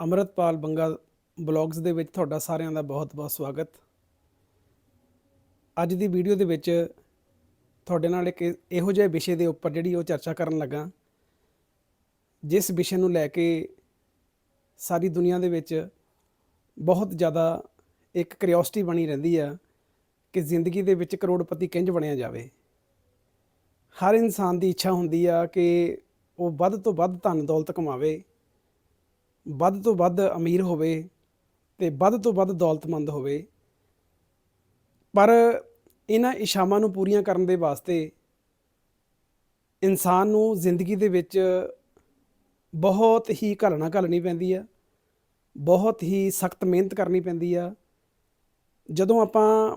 Amritpal Banga blogs ਦੇ ਵਿੱਚ ਤੁਹਾਡਾ ਸਾਰਿਆਂ ਦਾ ਬਹੁਤ-ਬਹੁਤ ਸਵਾਗਤ। ਅੱਜ ਦੀ ਵੀਡੀਓ ਦੇ ਵਿੱਚ ਤੁਹਾਡੇ ਨਾਲ ਇੱਕ ਇਹੋ ਜਿਹੇ ਵਿਸ਼ੇ ਦੇ ਉੱਪਰ ਜਿਹੜੀ ਉਹ ਚਰਚਾ ਕਰਨ ਲੱਗਾ। ਜਿਸ ਵਿਸ਼ੇ ਨੂੰ ਲੈ ਕੇ ਸਾਰੀ ਦੁਨੀਆ ਦੇ ਵਿੱਚ ਬਹੁਤ ਜ਼ਿਆਦਾ ਇੱਕ ਕਿਉਰਿਓਸਿਟੀ ਬਣੀ ਰਹਿੰਦੀ ਆ ਕਿ ਜ਼ਿੰਦਗੀ ਦੇ ਵਿੱਚ ਕਰੋੜਪਤੀ ਕਿੰਜ ਬਣਿਆ ਜਾਵੇ। ਹਰ ਇਨਸਾਨ ਦੀ ਇੱਛਾ ਹੁੰਦੀ ਆ ਕਿ ਉਹ ਵੱਧ ਤੋਂ ਵੱਧ ਧਨ ਦੌਲਤ ਕਮਾਵੇ। ਵੱਧ ਤੋਂ ਵੱਧ ਅਮੀਰ ਹੋਵੇ ਤੇ ਵੱਧ ਤੋਂ ਵੱਧ ਦੌਲਤਮੰਦ ਹੋਵੇ। ਪਰ ਇਹਨਾਂ ਇਸ਼ਾਵਾਂ ਨੂੰ ਪੂਰੀਆਂ ਕਰਨ ਦੇ ਵਾਸਤੇ ਇਨਸਾਨ ਨੂੰ ਜ਼ਿੰਦਗੀ ਦੇ ਵਿੱਚ ਬਹੁਤ ਹੀ ਘਲਣਾ ਘਲਣੀ ਪੈਂਦੀ ਆ, ਬਹੁਤ ਹੀ ਸਖਤ ਮਿਹਨਤ ਕਰਨੀ ਪੈਂਦੀ ਆ। ਜਦੋਂ ਆਪਾਂ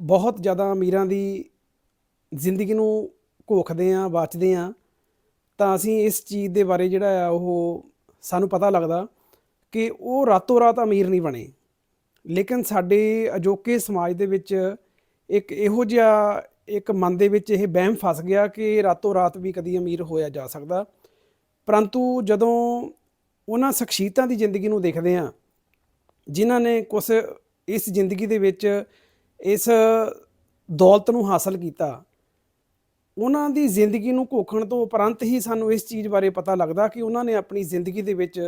ਬਹੁਤ ਜ਼ਿਆਦਾ ਅਮੀਰਾਂ ਦੀ ਜ਼ਿੰਦਗੀ ਨੂੰ ਘੋਖਦੇ ਆ, ਵਾਚਦੇ ਆ, ਤਾਂ ਅਸੀਂ ਇਸ ਚੀਜ਼ ਦੇ ਬਾਰੇ ਜਿਹੜਾ ਆ ਉਹ ਸਾਨੂੰ ਪਤਾ ਲੱਗਦਾ ਕਿ ਉਹ ਰਾਤੋਂ ਰਾਤ ਅਮੀਰ ਨਹੀਂ ਬਣੇ। ਲੇਕਿਨ ਸਾਡੇ ਅਜੋਕੇ ਸਮਾਜ ਦੇ ਵਿੱਚ ਇੱਕ ਇਹੋ ਜਿਹਾ ਇੱਕ ਮਨ ਦੇ ਵਿੱਚ ਇਹ ਬਹਿਮ ਫਸ ਗਿਆ ਕਿ ਰਾਤੋਂ ਰਾਤ ਵੀ ਕਦੀ ਅਮੀਰ ਹੋਇਆ ਜਾ ਸਕਦਾ। ਪਰੰਤੂ ਜਦੋਂ ਉਹਨਾਂ ਸ਼ਖਸੀਅਤਾਂ ਦੀ ਜ਼ਿੰਦਗੀ ਨੂੰ ਦੇਖਦੇ ਆ ਜਿਨ੍ਹਾਂ ਨੇ ਕੁਝ ਇਸ ਜ਼ਿੰਦਗੀ ਦੇ ਵਿੱਚ ਇਸ ਦੌਲਤ ਨੂੰ ਹਾਸਲ ਕੀਤਾ ਉਹਨਾਂ ਦੀ ਜ਼ਿੰਦਗੀ ਨੂੰ ਘੋਖਣ ਤੋਂ ਉਪਰੰਤ ਹੀ ਸਾਨੂੰ ਇਸ ਚੀਜ਼ ਬਾਰੇ ਪਤਾ ਲੱਗਦਾ ਕਿ ਉਹਨਾਂ ਨੇ ਆਪਣੀ ਜ਼ਿੰਦਗੀ ਦੇ ਵਿੱਚ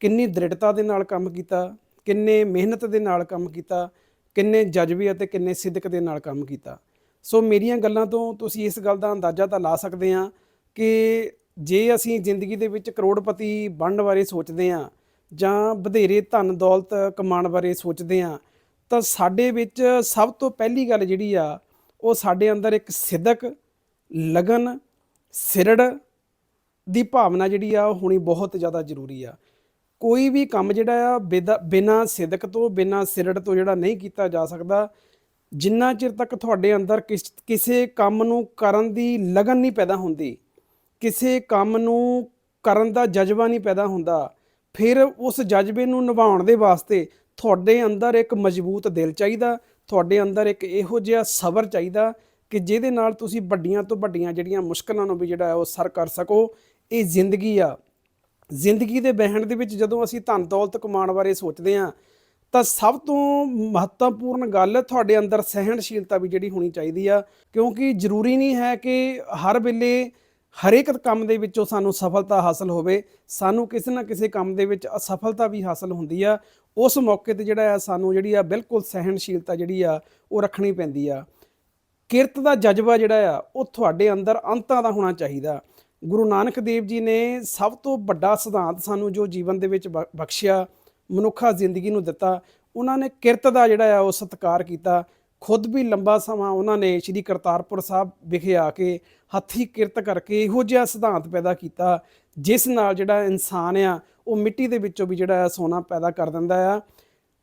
ਕਿੰਨੀ ਦ੍ਰਿੜਤਾ ਦੇ ਨਾਲ ਕੰਮ ਕੀਤਾ, ਕਿੰਨੇ ਮਿਹਨਤ ਦੇ ਨਾਲ ਕੰਮ ਕੀਤਾ, ਕਿੰਨੇ ਜਜ਼ਬੇ ਅਤੇ ਕਿੰਨੇ ਸਿੱਧਕ ਦੇ ਨਾਲ ਕੰਮ ਕੀਤਾ। ਸੋ ਮੇਰੀਆਂ ਗੱਲਾਂ ਤੋਂ ਤੁਸੀਂ ਇਸ ਗੱਲ ਦਾ ਅੰਦਾਜ਼ਾ ਤਾਂ ਲਾ ਸਕਦੇ ਆ ਕਿ ਜੇ ਅਸੀਂ ਜ਼ਿੰਦਗੀ ਦੇ ਵਿੱਚ ਕਰੋੜਪਤੀ ਬਣਨ ਬਾਰੇ ਸੋਚਦੇ ਆ ਜਾਂ ਵਧੇਰੇ ਧਨ ਦੌਲਤ ਕਮਾਉਣ ਬਾਰੇ ਸੋਚਦੇ ਆ ਤਾਂ ਸਾਡੇ ਵਿੱਚ ਸਭ ਤੋਂ ਪਹਿਲੀ ਗੱਲ ਜਿਹੜੀ ਆ, ਉਹ ਸਾਡੇ ਅੰਦਰ ਇੱਕ ਸਿੱਧਕ ਲਗਨ, ਸਿਰੜ ਦੀ ਭਾਵਨਾ ਜਿਹੜੀ ਆ, ਉਹ ਹੋਣੀ ਬਹੁਤ ਜ਼ਿਆਦਾ ਜ਼ਰੂਰੀ ਆ। ਕੋਈ ਵੀ ਕੰਮ ਜਿਹੜਾ ਆ ਬਿਨਾ ਸਿਦਕ ਤੋਂ, ਬਿਨਾ ਸਿਰੜ ਤੋਂ ਜਿਹੜਾ ਨਹੀਂ ਕੀਤਾ ਜਾ ਸਕਦਾ, ਜਿੰਨਾ ਚਿਰ ਤੱਕ ਤੁਹਾਡੇ ਅੰਦਰ ਕਿਸ- ਕਿਸੇ ਕੰਮ ਨੂੰ ਕਰਨ ਦੀ ਲਗਨ ਨਹੀਂ ਪੈਦਾ ਹੁੰਦੀ, ਕਿਸੇ ਕੰਮ ਨੂੰ ਕਰਨ ਦਾ ਜਜ਼ਬਾ ਨਹੀਂ ਪੈਦਾ ਹੁੰਦਾ, ਫਿਰ ਉਸ ਜਜ਼ਬੇ ਨੂੰ ਨਿਭਾਉਣ ਦੇ ਵਾਸਤੇ ਤੁਹਾਡੇ ਅੰਦਰ ਇੱਕ ਮਜ਼ਬੂਤ ਦਿਲ ਚਾਹੀਦਾ, ਤੁਹਾਡੇ ਅੰਦਰ ਇੱਕ ਇਹੋ ਜਿਹਾ ਸਬਰ ਚਾਹੀਦਾ ਕਿ ਜਿਹਦੇ ਨਾਲ ਤੁਸੀਂ ਵੱਡੀਆਂ ਤੋਂ ਵੱਡੀਆਂ ਜਿਹੜੀਆਂ ਮੁਸ਼ਕਲਾਂ ਨੂੰ ਵੀ ਜਿਹੜਾ ਉਹ ਸਰ ਕਰ ਸਕੋ। ਇਹ ਜ਼ਿੰਦਗੀ ਆ। ਜ਼ਿੰਦਗੀ ਦੇ ਬਹਿਣ ਦੇ ਵਿੱਚ ਜਦੋਂ ਅਸੀਂ ਧਨ ਦੌਲਤ ਕਮਾਉਣ ਬਾਰੇ ਸੋਚਦੇ ਹਾਂ, ਤਾਂ ਸਭ ਤੋਂ ਮਹੱਤਵਪੂਰਨ ਗੱਲ ਤੁਹਾਡੇ ਅੰਦਰ ਸਹਿਣਸ਼ੀਲਤਾ ਵੀ ਜਿਹੜੀ ਹੋਣੀ ਚਾਹੀਦੀ ਆ। ਕਿਉਂਕਿ ਜ਼ਰੂਰੀ ਨਹੀਂ ਹੈ ਕਿ ਹਰ ਵੇਲੇ ਹਰੇਕ ਕੰਮ ਦੇ ਵਿੱਚੋਂ ਸਾਨੂੰ ਸਫਲਤਾ ਹਾਸਲ ਹੋਵੇ। ਸਾਨੂੰ ਕਿਸੇ ਨਾ ਕਿਸੇ ਕੰਮ ਦੇ ਵਿੱਚ ਅਸਫਲਤਾ ਵੀ ਹਾਸਲ ਹੁੰਦੀ ਆ। ਉਸ ਮੌਕੇ ਤੇ ਜਿਹੜਾ ਆ ਸਾਨੂੰ ਜਿਹੜੀ ਆ ਬਿਲਕੁਲ ਸਹਿਣਸ਼ੀਲਤਾ ਜਿਹੜੀ ਆ, ਉਹ ਰੱਖਣੀ ਪੈਂਦੀ ਆ। ਕਿਰਤ ਦਾ ਜਜ਼ਬਾ ਜਿਹੜਾ ਆ, ਉਹ ਤੁਹਾਡੇ ਅੰਦਰ ਅੰਤਾਂ ਦਾ ਹੋਣਾ ਚਾਹੀਦਾ। ਗੁਰੂ ਨਾਨਕ ਦੇਵ ਜੀ ਨੇ ਸਭ ਤੋਂ ਵੱਡਾ ਸਿਧਾਂਤ ਸਾਨੂੰ ਜੋ ਜੀਵਨ ਦੇ ਵਿੱਚ ਬ- ਬਖਸ਼ਿਆ, ਮਨੁੱਖਾ ਜ਼ਿੰਦਗੀ ਨੂੰ ਦਿੱਤਾ, ਉਹਨਾਂ ਨੇ ਕਿਰਤ ਦਾ ਜਿਹੜਾ ਆ, ਉਹ ਸਤਿਕਾਰ ਕੀਤਾ। ਖੁਦ ਵੀ ਲੰਬਾ ਸਮਾਂ ਉਹਨਾਂ ਨੇ ਸ੍ਰੀ ਕਰਤਾਰਪੁਰ ਸਾਹਿਬ ਵਿਖੇ ਆ ਕੇ ਹੱਥੀ ਕਿਰਤ ਕਰਕੇ ਇਹੋ ਜਿਹਾ ਸਿਧਾਂਤ ਪੈਦਾ ਕੀਤਾ, ਜਿਸ ਨਾਲ ਜਿਹੜਾ ਇਨਸਾਨ ਆ, ਉਹ ਮਿੱਟੀ ਦੇ ਵਿੱਚੋਂ ਵੀ ਜਿਹੜਾ ਆ, ਸੋਨਾ ਪੈਦਾ ਕਰ ਦਿੰਦਾ ਆ।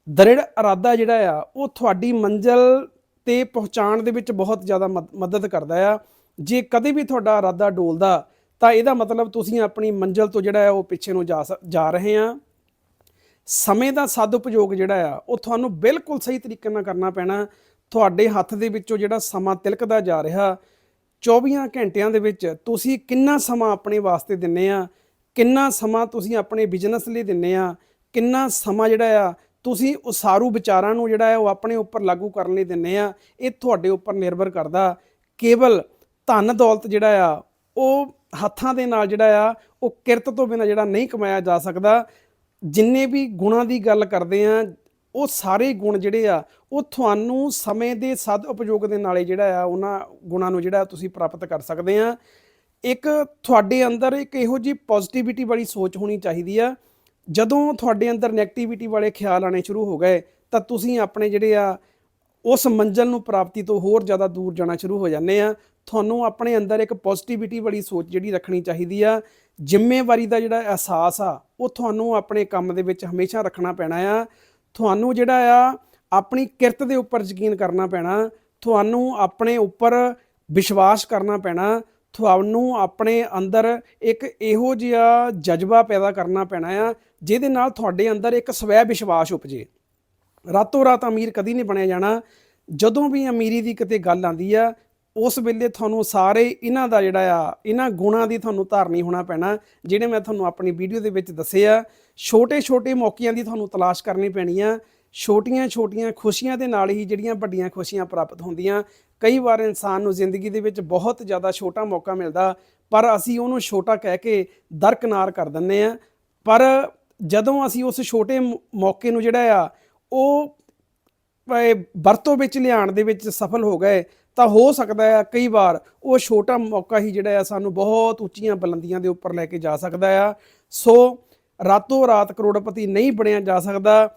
ਦ੍ਰਿੜ ਇਰਾਦਾ ਜਿਹੜਾ ਆ, ਉਹ ਤੁਹਾਡੀ ਮੰਜ਼ਲ ਤੇ ਪਹੁੰਚਾਣ ਦੇ ਵਿੱਚ ਬਹੁਤ ਜ਼ਿਆਦਾ ਮਦ- ਮਦਦ ਕਰਦਾ ਆ। ਜੇ ਕਦੇ ਵੀ ਤੁਹਾਡਾ ਇਰਾਦਾ ਡੋਲਦਾ, ਤਾਂ ਇਹਦਾ ਮਤਲਬ ਤੁਸੀਂ ਆਪਣੀ ਮੰਜ਼ਲ ਤੋਂ ਜਿਹੜਾ ਹੈ ਉਹ ਪਿੱਛੇ ਨੂੰ ਜਾ ਸ- ਜਾ ਰਹੇ ਆ। ਸਮੇਂ ਦਾ ਸਦ ਉਪਯੋਗ ਜਿਹੜਾ ਆ, ਉਹ ਤੁਹਾਨੂੰ ਬਿਲਕੁਲ ਸਹੀ ਤਰੀਕੇ ਨਾਲ ਕਰਨਾ ਪੈਣਾ। ਤੁਹਾਡੇ ਹੱਥ ਦੇ ਵਿੱਚੋਂ ਜਿਹੜਾ ਸਮਾਂ ਤਿਲਕਦਾ ਜਾ ਰਿਹਾ 24 ਘੰਟਿਆਂ ਦੇ ਵਿੱਚ ਤੁਸੀਂ ਕਿੰਨਾ ਸਮਾਂ ਆਪਣੇ ਵਾਸਤੇ ਦਿੰਨੇ ਆ, ਕਿੰਨਾ ਸਮਾਂ ਤੁਸੀਂ ਆਪਣੇ ਬਿਜ਼ਨਸ ਲਈ ਦਿੰਨੇ ਆ, ਕਿੰਨਾ ਸਮਾਂ ਜਿਹੜਾ ਆ ਤੁਸੀਂ ਉਸਾਰੂ ਵਿਚਾਰਾਂ ਨੂੰ ਜਿਹੜਾ ਹੈ ਉਹ ਆਪਣੇ ਉੱਪਰ ਲਾਗੂ ਕਰਨ ਲਈ ਦਿੰਨੇ ਆ, ਇਹ ਤੁਹਾਡੇ ਉੱਪਰ ਨਿਰਭਰ ਕਰਦਾ। ਕੇਵਲ ਧਨ ਦੌਲਤ ਜਿਹੜਾ ਆ, ਉਹ ਹੱਥਾਂ ਦੇ ਨਾਲ ਜਿਹੜਾ ਆ, ਉਹ ਕਿਰਤ ਤੋਂ ਬਿਨਾਂ ਜਿਹੜਾ ਨਹੀਂ ਕਮਾਇਆ ਜਾ ਸਕਦਾ। ਜਿੰਨੇ ਵੀ ਗੁਣਾਂ ਦੀ ਗੱਲ ਕਰਦੇ ਆ, ਉਹ ਸਾਰੇ ਗੁਣ ਜਿਹੜੇ ਆ, ਉਹ ਤੁਹਾਨੂੰ ਸਮੇਂ ਦੇ ਸਦ ਉਪਯੋਗ ਦੇ ਨਾਲੇ ਜਿਹੜਾ ਆ, ਉਹਨਾਂ ਗੁਣਾਂ ਨੂੰ ਜਿਹੜਾ ਤੁਸੀਂ ਪ੍ਰਾਪਤ ਕਰ ਸਕਦੇ ਆ। ਇੱਕ ਤੁਹਾਡੇ ਅੰਦਰ ਇੱਕ ਇਹੋ ਜਿਹੀ ਪੋਜ਼ਿਟਿਵਿਟੀ ਵਾਲੀ ਸੋਚ ਹੋਣੀ ਚਾਹੀਦੀ ਆ ਜਦੋਂ ਤੁਹਾਡੇ ਅੰਦਰ 네ਗੇਟਿਵਿਟੀ ਵਾਲੇ ਖਿਆਲ ਆਣੇ ਸ਼ੁਰੂ ਹੋ ਗਏ, ਤਾਂ ਤੁਸੀਂ ਆਪਣੇ ਜਿਹੜੇ ਆ, ਉਸ ਮੰਜ਼ਲ ਨੂੰ ਪ੍ਰਾਪਤੀ ਤੋਂ ਹੋਰ ਜ਼ਿਆਦਾ ਦੂਰ ਜਾਣਾ ਸ਼ੁਰੂ ਹੋ ਜਾਂਦੇ ਆ। ਤੁਹਾਨੂੰ ਆਪਣੇ ਅੰਦਰ ਇੱਕ ਪੋਜ਼ਿਟਿਵਿਟੀ ਵਾਲੀ ਸੋਚ ਜਿਹੜੀ ਰੱਖਣੀ ਚਾਹੀਦੀ ਆ। ਜ਼ਿੰਮੇਵਾਰੀ ਦਾ ਜਿਹੜਾ ਅਹਿਸਾਸ ਆ, ਉਹ ਤੁਹਾਨੂੰ ਆਪਣੇ ਕੰਮ ਦੇ ਵਿੱਚ ਹਮੇਸ਼ਾ ਰੱਖਣਾ ਪੈਣਾ ਆ। ਤੁਹਾਨੂੰ ਜਿਹੜਾ ਆ, ਆਪਣੀ ਕਿਰਤ ਦੇ ਉੱਪਰ ਯਕੀਨ ਕਰਨਾ ਪੈਣਾ। ਤੁਹਾਨੂੰ ਆਪਣੇ ਉੱਪਰ ਵਿਸ਼ਵਾਸ ਕਰਨਾ ਪੈਣਾ। ਤੁਹਾਨੂੰ ਆਪਣੇ ਅੰਦਰ ਇੱਕ ਇਹੋ ਜਿਹਾ ਜਜ਼ਬਾ ਪੈਦਾ ਕਰਨਾ ਪੈਣਾ ਆ, ਜਿਹਦੇ ਨਾਲ ਤੁਹਾਡੇ ਅੰਦਰ ਇੱਕ ਸਵੈ ਵਿਸ਼ਵਾਸ ਉਪਜੇ। ਰਾਤੋਂ ਰਾਤ ਅਮੀਰ ਕਦੀ ਨਹੀਂ ਬਣਿਆ ਜਾਣਾ। ਜਦੋਂ ਵੀ ਅਮੀਰੀ ਦੀ ਕਿਤੇ ਗੱਲ ਆਂਦੀ ਆ, ਉਸ ਵੇਲੇ ਤੁਹਾਨੂੰ ਸਾਰੇ ਇਹਨਾਂ ਦਾ ਜਿਹੜਾ ਆ, ਇਹਨਾਂ ਗੁਣਾਂ ਦੀ ਤੁਹਾਨੂੰ ਧਾਰਨੀ ਹੋਣਾ ਪੈਣਾ ਜਿਹੜੇ ਮੈਂ ਤੁਹਾਨੂੰ ਆਪਣੀ ਵੀਡੀਓ ਦੇ ਵਿੱਚ ਦੱਸੇ ਆ। ਛੋਟੇ-ਛੋਟੇ ਮੌਕਿਆਂ ਦੀ ਤੁਹਾਨੂੰ ਤਲਾਸ਼ ਕਰਨੀ ਪੈਣੀ ਆ। ਛੋਟੀਆਂ-ਛੋਟੀਆਂ ਖੁਸ਼ੀਆਂ ਦੇ ਨਾਲ ਹੀ ਜਿਹੜੀਆਂ ਵੱਡੀਆਂ ਖੁਸ਼ੀਆਂ ਪ੍ਰਾਪਤ ਹੁੰਦੀਆਂ। ਕਈ ਵਾਰ ਇਨਸਾਨ ਨੂੰ ਜ਼ਿੰਦਗੀ ਦੇ ਵਿੱਚ ਬਹੁਤ ਜ਼ਿਆਦਾ ਛੋਟਾ ਮੌਕਾ ਮਿਲਦਾ, ਪਰ ਅਸੀਂ ਉਹਨੂੰ ਛੋਟਾ ਕਹਿ ਕੇ ਦਰਕਨਾਰ ਕਰ ਦਿੰਨੇ ਆ ਪਰ ਜਦੋਂ ਅਸੀਂ ਉਸ ਛੋਟੇ ਮੌਕੇ ਨੂੰ ਜਿਹੜਾ ਆ, ਉਹ ਵਰਤੋਂ ਵਿੱਚ ਲਿਆਉਣ ਦੇ ਵਿੱਚ ਸਫਲ ਹੋ ਗਏ, ਤਾਂ ਹੋ ਸਕਦਾ ਹੈ ਕਈ ਵਾਰ ਉਹ ਛੋਟਾ ਮੌਕਾ ਹੀ ਜਿਹੜਾ ਆ ਸਾਨੂੰ ਬਹੁਤ ਉੱਚੀਆਂ ਬੁਲੰਦੀਆਂ ਦੇ ਉੱਪਰ ਲੈ ਕੇ ਜਾ ਸਕਦਾ ਆ। ਸੋ ਰਾਤੋਂ ਰਾਤ ਕਰੋੜਪਤੀ ਨਹੀਂ ਬਣਿਆ ਜਾ ਸਕਦਾ।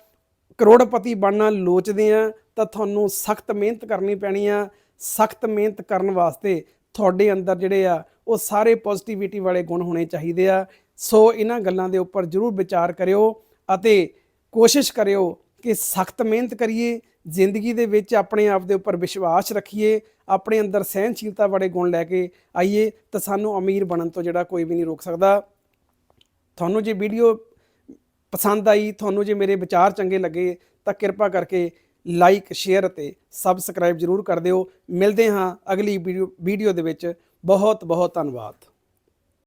ਕਰੋੜਪਤੀ ਬਣਨਾ ਲੋਚਦੇ ਆ, ਤਾਂ ਤੁਹਾਨੂੰ ਸਖਤ ਮਿਹਨਤ ਕਰਨੀ ਪੈਣੀ ਆ। ਸਖਤ ਮਿਹਨਤ ਕਰਨ ਵਾਸਤੇ ਤੁਹਾਡੇ ਅੰਦਰ ਜਿਹੜੇ ਆ, ਉਹ ਸਾਰੇ ਪੋਜ਼ਿਟਿਵਿਟੀ ਵਾਲੇ ਗੁਣ ਹੋਣੇ ਚਾਹੀਦੇ ਆ। ਸੋ ਇਹਨਾਂ ਗੱਲਾਂ ਦੇ ਉੱਪਰ ਜਰੂਰ ਵਿਚਾਰ ਕਰਿਓ ਅਤੇ ਕੋਸ਼ਿਸ਼ ਕਰਿਓ ਕਿ ਸਖਤ ਮਿਹਨਤ ਕਰੀਏ, ਜ਼ਿੰਦਗੀ ਦੇ ਵਿੱਚ ਆਪਣੇ ਆਪ ਦੇ ਉੱਪਰ ਵਿਸ਼ਵਾਸ ਰੱਖੀਏ, ਆਪਣੇ ਅੰਦਰ ਸਹਿਨਸ਼ੀਲਤਾ ਵਾਲੇ ਗੁਣ ਲੈ ਕੇ ਆਈਏ, ਤਾਂ ਸਾਨੂੰ ਅਮੀਰ ਬਣਨ ਤੋਂ ਜਿਹੜਾ ਕੋਈ ਵੀ ਨਹੀਂ ਰੋਕ ਸਕਦਾ। ਤੁਹਾਨੂੰ ਜੇ ਵੀਡੀਓ ਪਸੰਦ ਆਈ, ਤੁਹਾਨੂੰ ਜੇ ਮੇਰੇ ਵਿਚਾਰ ਚੰਗੇ ਲੱਗੇ ਤਾਂ ਕਿਰਪਾ ਕਰਕੇ ਲਾਈਕ ਸ਼ੇਅਰ ਅਤੇ ਸਬਸਕ੍ਰਾਈਬ ਜਰੂਰ ਕਰ ਦਿਓ। ਮਿਲਦੇ ਹਾਂ ਅਗਲੀ ਵੀਡੀਓ ਵੀਡੀਓ ਦੇ ਵਿੱਚ। ਬਹੁਤ ਬਹੁਤ ਧੰਨਵਾਦ।